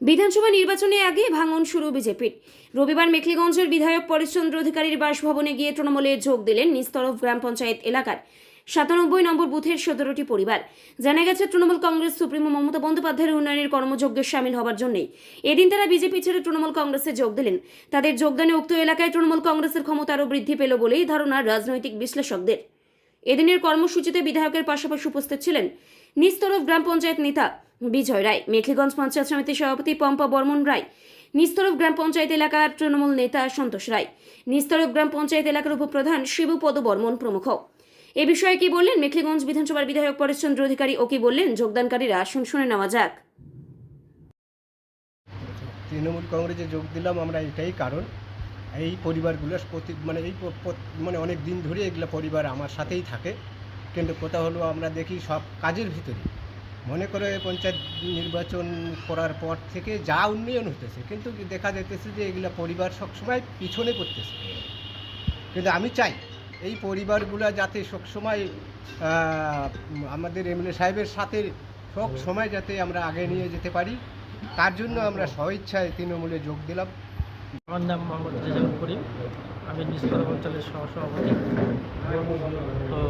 বিধানসভা নির্বাচনে আগে ভাঙন শুরু বিজেপির। রবিবার মেখলিগঞ্জের বিধায়ক পরেশচন্দ্র অধিকারীর বাসভবনে গিয়ে তৃণমূলে যোগ দিলেন নিস্তরফ গ্রাম পঞ্চায়েত এলাকার সাতানব্বই নম্বর বুথের সতেরোটি পরিবার। জানা গেছে, তৃণমূল কংগ্রেস সুপ্রিমো মমতা বন্দ্যোপাধ্যায়ের উন্নয়নের কর্মযজ্ঞে সামিল হবার জন্যই এদিন তারা বিজেপি ছেড়ে তৃণমূল কংগ্রেসে যোগ দিলেন। তাদের যোগদানে উক্ত এলাকায় তৃণমূল কংগ্রেসের ক্ষমতা আরও বৃদ্ধি পেল বলেই ধারণা রাজনৈতিক বিশ্লেষকদের। এদিনের কর্মসূচিতে বিধায়কের পাশাপাশি উপস্থিত ছিলেন নিস্তরফ গ্রাম পঞ্চায়েত নেতা বিজয় রায়, মেখলিগঞ্জ পঞ্চায়েত সমিতির সভাপতি পম্পা বর্মন রায়, নিস্তরফ গ্রাম পঞ্চায়েত এলাকার তৃণমূল নেতা সন্তোষ রায়, নিস্তরফ গ্রাম পঞ্চায়েত এলাকার উপপ্রধান শিবুপদ বর্মন প্রমুখ। এ বিষয়ে কি বললেন মেখলিগঞ্জ বিধানসভার বিধায়ক পরেশচন্দ্র অধিকারী ও কি বললেন যোগদানকারীরা? শুন শুনে নেওয়া যাক। তৃণমূল কংগ্রেসে যোগ দিলাম, আমরা এটাই কারণ। এই পরিবারগুলো প্রতি মানে এই মানে অনেক দিন ধরে এগুলো পরিবার আমার সাথেই থাকে। কিন্তু কোথাও হলো আমরা দেখি সব কাজের ভিতরে। মনে করে পঞ্চায়েত নির্বাচন করার পর থেকে যা উন্নয়ন হতেছে, কিন্তু দেখা যাইতেছে যে এগুলো পরিবার সবসময় পিছনে পড়তেছে। কিন্তু আমি চাই এই পরিবারগুলো যাতে সবসময় আমাদের এমএলএ সাহেবের সাথে সব সময় যাতে আমরা আগে নিয়ে যেতে পারি। তার জন্য আমরা স্বইচ্ছায় তৃণমূলে যোগ দিলাম। আমার নাম মোহাম্মদ রেজাউল করিম। আমি নিস্তর অঞ্চলের সহসভাপতি। তো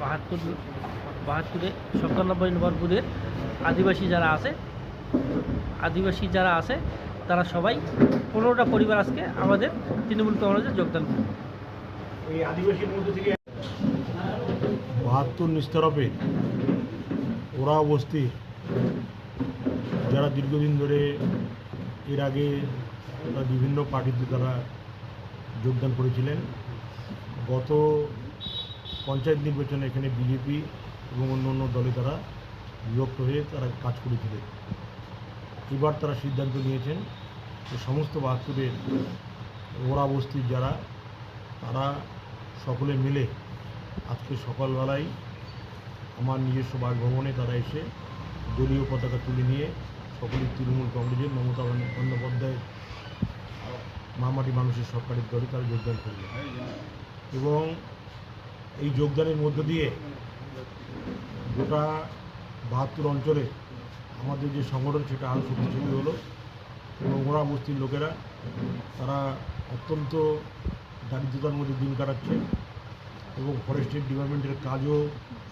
বাহাত্তর, বাহাত্তরে সত্তানব্বই নম্বর বুধের আদিবাসী যারা আছে, আদিবাসী যারা আছে, তারা সবাই পনেরোটা পরিবার আজকে আমাদের তৃণমূল কংগ্রেসে যোগদান করে। বাহাত্তর নিস্তরফে ওরা বস্তি যারা দীর্ঘদিন ধরে এর আগে তারা বিভিন্ন পার্টিতে তারা যোগদান করেছিলেন। গত পঞ্চায়েত নির্বাচনে এখানে বিজেপি এবং অন্য অন্য দলে তারা বিভক্ত হয়ে তারা কাজ করেছিলেন। এবার তারা সিদ্ধান্ত নিয়েছেন যে সমস্ত বাহাত্তরের ওরা বস্তির যারা, তারা সকলে মিলে আজকে সকালবেলায় আমার নিজস্ব বাসভবনে তারা এসে দলীয় পতাকা তুলে নিয়ে সকলেই তৃণমূল কংগ্রেসের মমতা বন্দ- বন্দ্যোপাধ্যায় মামাটি মানুষের সরকারের দলে তারা যোগদান করবে এবং এই যোগদানের মধ্য দিয়ে গোটা বাহাত্তর অঞ্চলে আমাদের যে সংগঠন, সেটা আরও শক্তিশালী হলো এবং ওরা বস্তির লোকেরা, তারা অত্যন্ত দারিদ্রতার মধ্যে দিন কাটাচ্ছে এবং ফরেস্টের ডিপার্টমেন্টের কাজও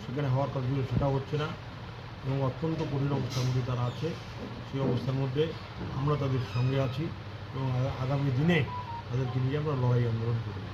সেখানে হওয়ার কাজগুলো সেটাও হচ্ছে না এবং অত্যন্ত কঠিন অবস্থার মধ্যে তারা আছে। সেই অবস্থার মধ্যে আমরা তাদের সঙ্গে আছি। এবং আগামী দিনে তাদেরকে নিয়ে আমরা লড়াই আন্দোলন করব।